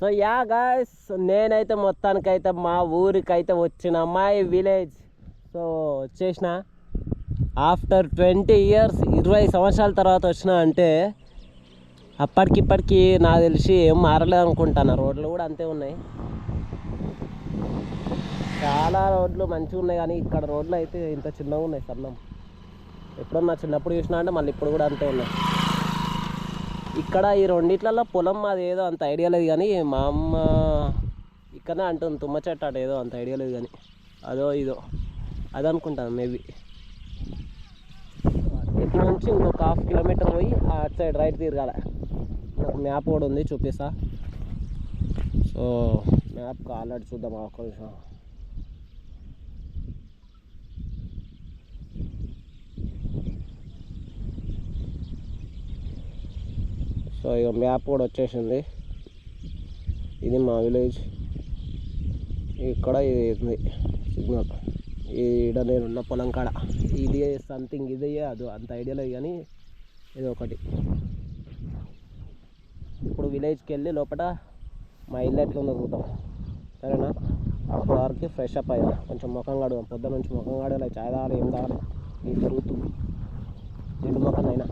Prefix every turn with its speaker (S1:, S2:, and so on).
S1: So yeah guys నేనైతే మొత్తానికైతే మా ఊరికైతే వచ్చిన మై విలేజ్ సో వచ్చేసిన. ఆఫ్టర్ ట్వంటీ ఇయర్స్ ఇరవై సంవత్సరాల తర్వాత వచ్చిన అంటే అప్పటికిప్పటికి నాకు తెలిసి ఏం మారలేదు అనుకుంటాను రోడ్లు కూడా అంతే ఉన్నాయి. చాలా రోడ్లు మంచిగా ఉన్నాయి కానీ ఇక్కడ రోడ్లు అయితే ఇంత చిన్నగా ఉన్నాయి సన్నం ఎప్పుడన్నా చిన్నప్పుడు చూసినా అంటే మళ్ళీ ఇప్పుడు కూడా అంతే ఉన్నాయి. ఇక్కడ ఈ రెండిట్లలో పొలం మాది ఏదో అంత ఐడియా లేదు కానీ మా అమ్మ ఇక్కడనే అంటుంది తుమ్మ చెట్టు అట ఏదో అంత ఐడియా లేదు కానీ. అదో ఇదో. అదనుకుంటాను మేబీ ఇటు నుంచి ఇంకొక హాఫ్ కిలోమీటర్ పోయి అటు సైడ్ రైట్ తిరగాల. నాకు మ్యాప్ కూడా ఉంది చూపిస్తా. సో మ్యాప్ ఆల్రెడీ చూద్దాం ఒక సో ఇక మ్యాప్ కూడా వచ్చేసింది. ఇది మా విలేజ్. ఇక్కడ ఇది ఉంది సిగ్నల్. ఈడ నేనున్న పొలం కాడ. ఇది సంథింగ్ ఇది అది అంత ఐడియా లేదు కానీ ఇది ఒకటి. ఇప్పుడు విలేజ్కి వెళ్ళి లోపల మా ఇల్లు ఎట్లుందో చూద్దాం. సరేనా? అప్పుడు వరకు ఫ్రెష్ అప్ అయ్యాం. కొంచెం ముఖం కడుగుదాం. పొద్దున్న నుంచి ముఖం కడగలే. చాయ్ తాగాలి ఏం తాగాలి. ఇది జరుగుతుంది రెండు ముఖం అయినా